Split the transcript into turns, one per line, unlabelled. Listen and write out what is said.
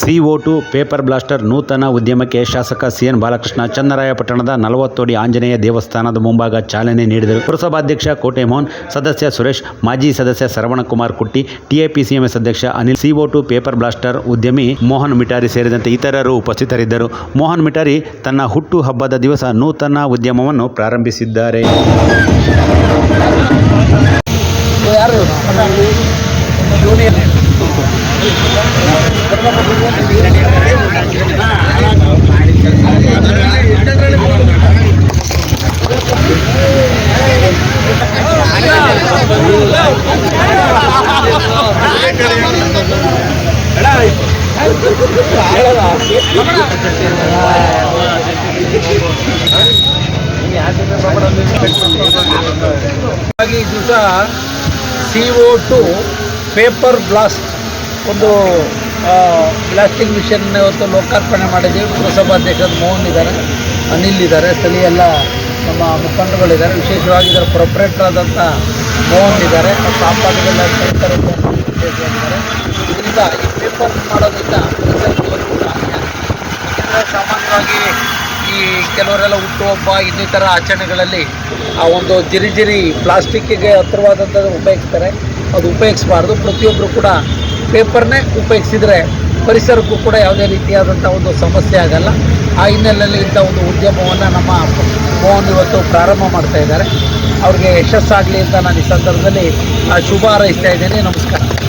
CO two paper blaster ನೂತನ ಉದ್ಯಮಕ್ಕೆ ಶಾಸಕ ಸಿಎನ್ ಬಾಲಕೃಷ್ಣ ಚನ್ನರಾಯಪಟ್ಟಣದ ನಲವತ್ತೋಡಿ ಆಂಜನೇಯ ದೇವಸ್ಥಾನದ ಮುಂಭಾಗ ಚಾಲನೆ ನೀಡಿದರು. ಪುರಸಭಾಧ್ಯಕ್ಷ ಕೋಟೆ ಮೋಹನ್ ಸದಸ್ಯ ಸುರೇಶ್, ಮಾಜಿ ಸದಸ್ಯ ಶರವಣಕುಮಾರ್ ಕುಟ್ಟಿ ಟಿಎಪಿಸಿಎಂಎಸ್ ಅಧ್ಯಕ್ಷ Anil C O two paper blaster ಉದ್ಯಮಿ ಮೋಹನ್ ಮಿಟಾರಿ ಸೇರಿದಂತೆ ಇತರರು ಉಪಸ್ಥಿತರಿದ್ದರು. ಮೋಹನ್ ಮಿಟಾರಿ ತನ್ನ ಹುಟ್ಟು ಹಬ್ಬದ ದಿವಸ ನೂತನ ಉದ್ಯಮವನ್ನು ಪ್ರಾರಂಭಿಸಿದ್ದಾರೆ.
ಜೂನಿಯರ್ ಹಾಗಾಗಿ ಈ ದಿವಸ C O two paper blast ಒಂದು ಪ್ಲಾಸ್ಟಿಕ್ ಮಿಷನ್ ಇವತ್ತು ಲೋಕಾರ್ಪಣೆ ಮಾಡಿದ್ದೀವಿ. ಪುರಸಭಾಧ್ಯಕ್ಷರು ಮೋಹನ್ ಇದ್ದಾರೆ, ಅನಿಲ್ ಇದ್ದಾರೆ, ಸ್ಥಳೀಯ ಎಲ್ಲ ನಮ್ಮ ಮುಖಂಡಗಳಿದ್ದಾರೆ ವಿಶೇಷವಾಗಿ ಇದರ ಪ್ರೊಪ್ರೇಟರ್ ಆದಂಥ ಮೋಹನ್ ಇದ್ದಾರೆ. ಮತ್ತು ರೈತರು ವಿಶೇಷವಾಗಿದ್ದಾರೆ ಇದರಿಂದ ಈ ಪೇಪರ್ ಮಾಡೋದ್ರಿಂದ ಸಾಮಾನ್ಯವಾಗಿ ಈ ಕೆಲವರೆಲ್ಲ ಹುಟ್ಟುಹಬ್ಬ, ಇನ್ನಿತರ ಆಚರಣೆಗಳಲ್ಲಿ ಆ ಒಂದು ಜಿರಿಜಿರಿ ಜಿರಿ ಪ್ಲಾಸ್ಟಿಕ್ಕಿಗೆ ಹತ್ತಿರವಾದಂಥದ್ದು ಉಪಯೋಗಿಸ್ತಾರೆ. ಅದು ಉಪಯೋಗಿಸಬಾರ್ದು. ಪ್ರತಿಯೊಬ್ಬರು ಕೂಡ ಪೇಪರ್ನೇ ಉಪಯೋಗಿಸಿದರೆ ಪರಿಸರಕ್ಕೂ ಕೂಡ ಯಾವುದೇ ರೀತಿಯಾದಂಥ ಒಂದು ಸಮಸ್ಯೆ ಆಗಲ್ಲ. ಆ ಹಿನ್ನೆಲೆಯಲ್ಲಿ ಇಂಥ ಒಂದು ಉದ್ಯಮವನ್ನು ನಮ್ಮ ಮೋಹನ್ ಇವತ್ತು ಪ್ರಾರಂಭ ಮಾಡ್ತಾ ಇದ್ದಾರೆ. ಅವ್ರಿಗೆ ಯಶಸ್ಸಾಗಲಿ ಅಂತ ನಾನು ಈ ಸಂದರ್ಭದಲ್ಲಿ ಶುಭ ಹಾರೈಸ್ತಾ ಇದ್ದೇನೆ. ನಮಸ್ಕಾರ.